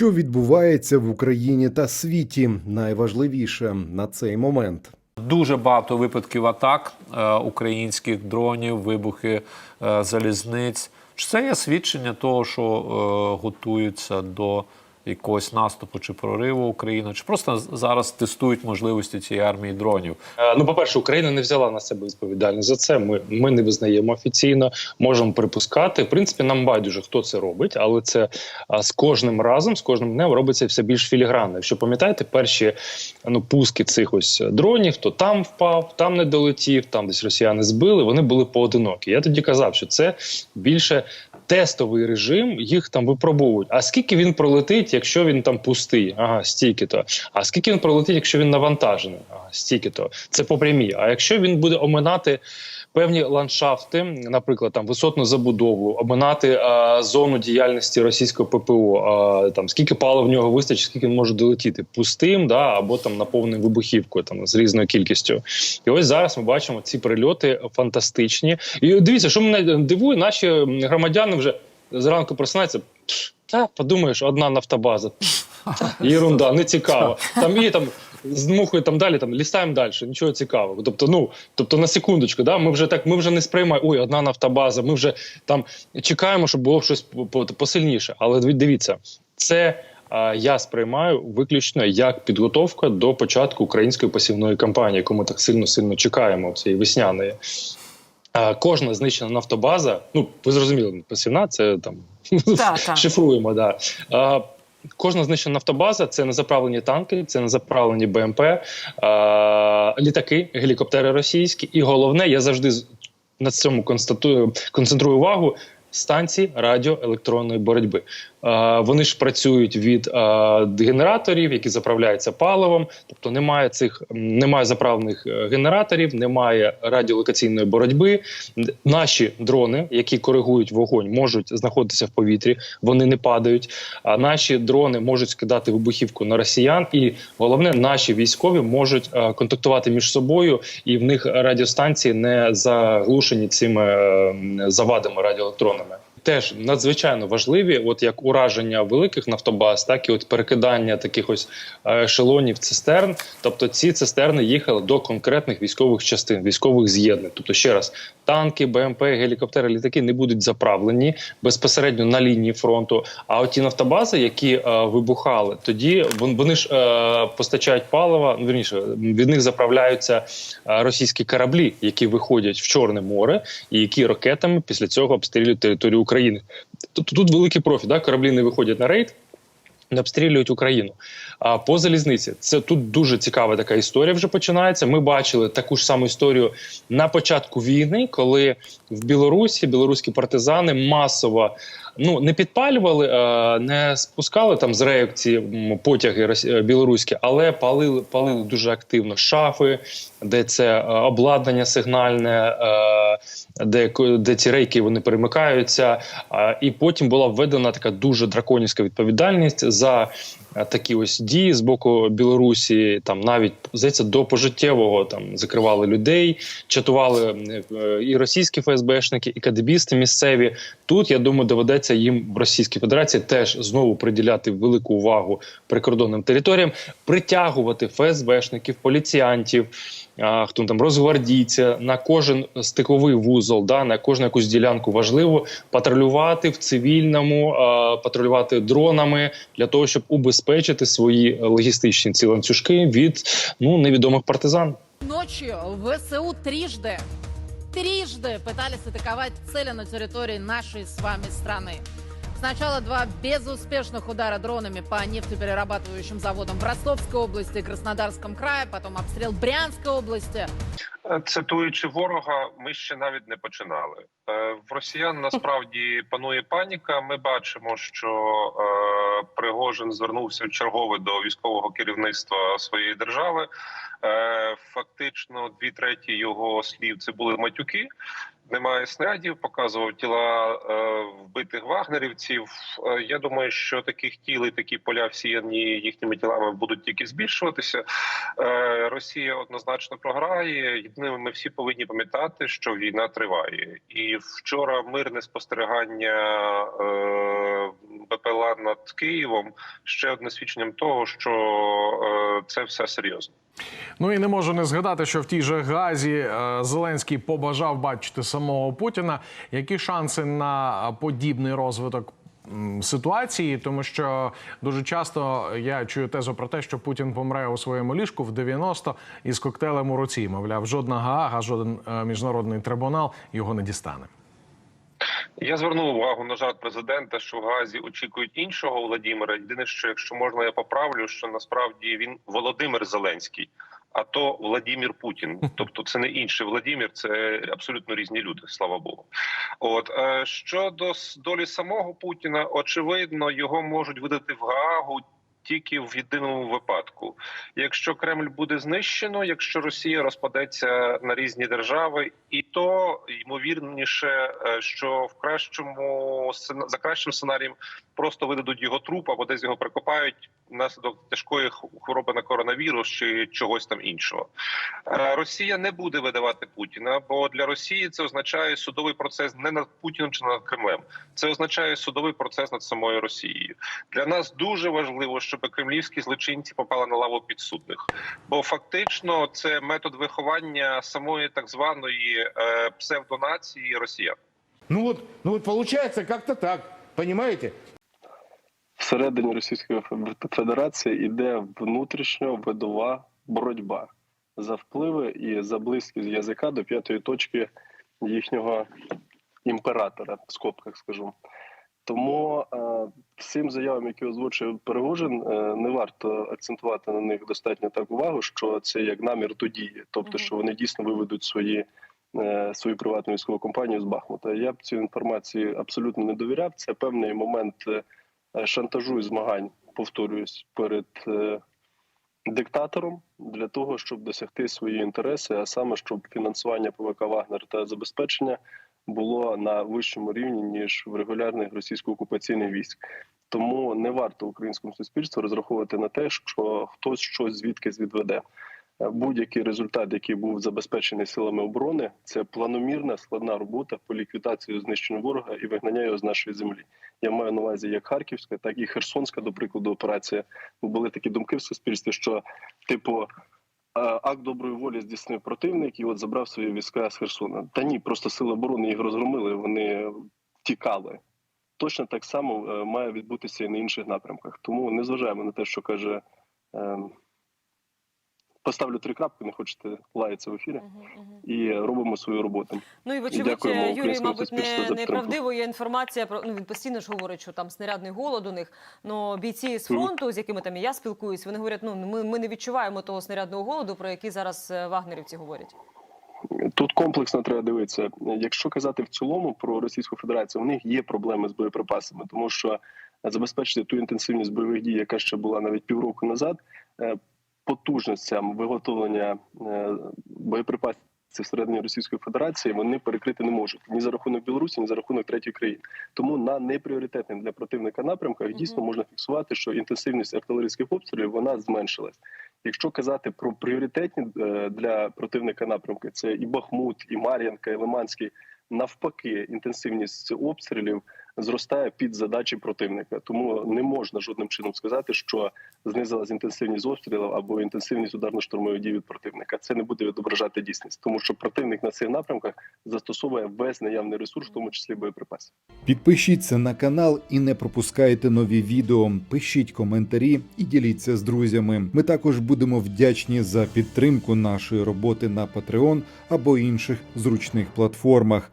Що відбувається в Україні та світі, найважливіше на цей момент. Дуже багато випадків атак е, українських дронів, вибухи е, залізниць. Це є свідчення того, що е, готуються до якогось наступу чи прориву України, чи просто зараз тестують можливості цієї армії дронів? Е, Ну, по-перше, Україна не взяла на себе відповідальність за це. Ми, ми не визнаємо офіційно, можемо припускати. В принципі, нам байдуже, хто це робить, але це з кожним разом, з кожним днем робиться все більш філігранно. Якщо пам'ятаєте, перші ну, пуски цих ось дронів, то там впав, там не долетів, там десь росіяни збили. Вони були поодинокі. Я тоді казав, що це більше. Тестовий режим їх там випробовують. А скільки він пролетить, якщо він там пустий? Ага, стільки то. А скільки він пролетить, якщо він навантажений? Ага, стільки то. Це по прямій. А якщо він буде оминати певні ландшафти, наприклад, там висотну забудову, оминати а, зону діяльності російського ППО, а, там скільки палива в нього вистачить, скільки він може долетіти пустим, да або там наповненим вибухівкою, там з різною кількістю. І ось зараз ми бачимо ці прильоти фантастичні. І дивіться, що мене дивує, наші громадяни вже зранку просинаються. Та подумаєш, одна нафтобаза. Та, Єрунда, не цікаво. Там і там з мухою там далі, там лістаємо далі, нічого цікавого. Тобто, ну тобто на секундочку, да, ми вже так, ми вже не сприймаємо, ой, одна нафтобаза. Ми вже там чекаємо, щоб було щось по- по- посильніше. Але дивіться, це. а, Я сприймаю виключно як підготовка до початку української посівної кампанії, яку ми так сильно сильно чекаємо цієї весняної. А, Кожна знищена нафтобаза, ну ви зрозуміли, посівна це там Так, так. шифруємо. Да. А, кожна знищена нафтобаза це незаправлені танки, це незаправлені БМП, е літаки, гелікоптери російські. І головне, я завжди на цьому констатую, концентрую увагу. Станції радіоелектронної боротьби. Е, вони ж працюють від е, генераторів, які заправляються паливом. Тобто немає цих немає заправних е, генераторів, немає радіолокаційної боротьби. Наші дрони, які коригують вогонь, можуть знаходитися в повітрі, вони не падають. А наші дрони можуть скидати вибухівку на росіян, і головне, наші військові можуть контактувати між собою, і в них радіостанції не заглушені цими завадами радіоелектронними. Теж надзвичайно важливі, от як ураження великих нафтобаз, так і от перекидання таких ось е, ешелонів цистерн. Тобто ці цистерни їхали до конкретних військових частин, військових з'єднань. Тобто, ще раз, танки, БМП, гелікоптери, літаки не будуть заправлені безпосередньо на лінії фронту. А от ті нафтобази, які е, вибухали, тоді вони ж е, постачають паливо. Ну вірніше від них заправляються е, російські кораблі, які виходять в Чорне море, і які ракетами після цього обстрілюють територію України. Тобто тут великий профі, да? кораблі не виходять на рейд. Не обстрілюють Україну. А по залізниці це тут дуже цікава така історія. Вже починається. Ми бачили таку ж саму історію на початку війни, коли в Білорусі білоруські партизани масово ну не підпалювали, не спускали там з рейок ці потяги е, білоруські, але палили, палили дуже активно шафи, де це е, обладнання сигнальне, е, де, де ці рейки вони перемикаються. І потім була введена така дуже драконівська відповідальність за такі ось дії з боку Білорусі. Там навіть здається до пожиттєвого там закривали людей, чатували е, і російські ФСБшники, і кадебісти місцеві. Тут я думаю, доведеться їм в Російській Федерації теж знову приділяти велику увагу прикордонним територіям, притягувати ФСБшників, поліціянтів а, Хто там розгвардійця на кожен стиковий вузол, да на кожну якусь ділянку важливо патрулювати в цивільному, а, патрулювати дронами для того, щоб убезпечити свої логістичні ці ланцюжки від ну невідомих партизан. Ночью ВСУ трижды, трижды пытались атаковать цели на территории нашей с вами страны. Сначала два безуспешных удара дронами по нефтеперерабатывающим заводам в Ростовской области и Краснодарском крае, потом обстрел Брянской области. Е, Цитуючи ворога, ми ще навіть не починали. Е, В росіян насправді панує паніка. Ми бачимо, що е, Пригожин звернувся чергове до військового керівництва своєї держави. Фактично, дві треті його слів це були матюки. Немає снарядів, показував тіла е, вбитих вагнерівців. Е, я думаю, що таких тіл і такі поля всіяні їхніми тілами будуть тільки збільшуватися. Е, Росія однозначно програє. Єдине, ми всі повинні пам'ятати, що війна триває. І вчора мирне спостерігання БПЛА над Києвом ще одне свідченням того, що е, це все серйозно. Ну і не можу не згадати, що в тій же Газі е, Зеленський побажав бачити самого Путіна. Які шанси на подібний розвиток? Ситуації, тому що дуже часто я чую тезу про те, що Путін помре у своєму ліжку в 90 із коктейлем у руці. Мовляв, жодна Гаага, жоден е, міжнародний трибунал його не дістане. Я звернув увагу на жарт президента, що в Газі очікують іншого Володимира. Єдине, що якщо можна, я поправлю, що насправді він Володимир Зеленський, а то Владимир Путін. Тобто, це не інший Владимир, це абсолютно різні люди. Слава Богу. От е, щодо долі самого Путіна, очевидно, його можуть видати в Гаагу. Тільки в єдиному випадку, якщо Кремль буде знищено, якщо Росія розпадеться на різні держави, і то ймовірніше, е, що в кращому за кращим сценарієм просто видадуть його труп або десь його прикопають внаслідок тяжкої хвороби на коронавірус чи чогось там іншого. Е, Росія не буде видавати Путіна, бо для Росії це означає судовий процес не над Путіним чи над Кремлем. Це означає судовий процес над самою Росією. Для нас дуже важливо, щоб кремлівські злочинці попали на лаву підсудних, бо фактично це метод виховання самої так званої е, псевдонації Росіян. Ну вот, ну вот получается как-то так, понимаете? Всередині Російської Федерації йде внутрішньо-видова боротьба за впливи і за близькість язика до п'ятої точки їхнього імператора, в скобках скажу. Тому е, всім заявам, які озвучив Перегожин, е, не варто акцентувати на них достатньо так увагу, що це як намір до дії, тобто, що вони дійсно виведуть свої. е, Свою приватну військову компанію з Бахмута. Я б цій інформації абсолютно не довіряв. Це певний момент е, шантажу і змагань, повторююсь, перед е, диктатором для того, щоб досягти свої інтереси, а саме щоб фінансування ПВК Вагнер та забезпечення було на вищому рівні ніж в регулярних російсько-окупаційних військ. Тому не варто українському суспільству розраховувати на те, що хтось щось звідкись відведе. Будь-який результат, який був забезпечений силами оборони, це планомірна складна робота по ліквідації знищення ворога і вигнання його з нашої землі. Я маю на увазі як Харківська, так і Херсонська, до прикладу, операція. Були такі думки в суспільстві, що типу. е, Акт доброї волі здійснив противник і от забрав свої війська з Херсона. Та ні, просто сили оборони їх розгромили, вони втікали. Точно так само е, має відбутися і на інших напрямках. Тому не зважаємо на те, що каже. Поставлю три крапки, не хочете лаятися в ефірі, і робимо свою роботу. Ну і вочевидь, Юрій, мабуть, не неправдиво є інформація про ну він постійно ж говорить, що там снарядний голод у них. Ну бійці з фронту, з якими там і я спілкуюсь, вони говорять, ну ми, ми не відчуваємо того снарядного голоду, про який зараз е, вагнерівці говорять. Тут комплексно треба дивитися. Якщо казати в цілому про Російську Федерацію, у них є проблеми з боєприпасами, тому що забезпечити ту інтенсивність бойових дій, яка ще була навіть півроку назад, е, потужностям виготовлення е, боєприпасів всередині Російської Федерації вони перекрити не можуть ні за рахунок Білорусі, ні за рахунок третьої країни. Тому на непріоритетних для противника напрямках дійсно можна фіксувати, що інтенсивність артилерійських обстрілів вона зменшилась. Якщо казати про пріоритетні е, для противника напрямки, це і Бахмут, і Мар'янка, і Лиманський. Навпаки, інтенсивність обстрілів зростає під задачі противника, тому не можна жодним чином сказати, що знизилась інтенсивність обстрілів або інтенсивність ударно-штурмових дій від противника. Це не буде відображати дійсність, тому що противник на цих напрямках застосовує весь наявний ресурс, в тому числі боєприпаси. Підпишіться на канал і не пропускайте нові відео. Пишіть коментарі і діліться з друзями. Ми також будемо вдячні за підтримку нашої роботи на Patreon або інших зручних платформах.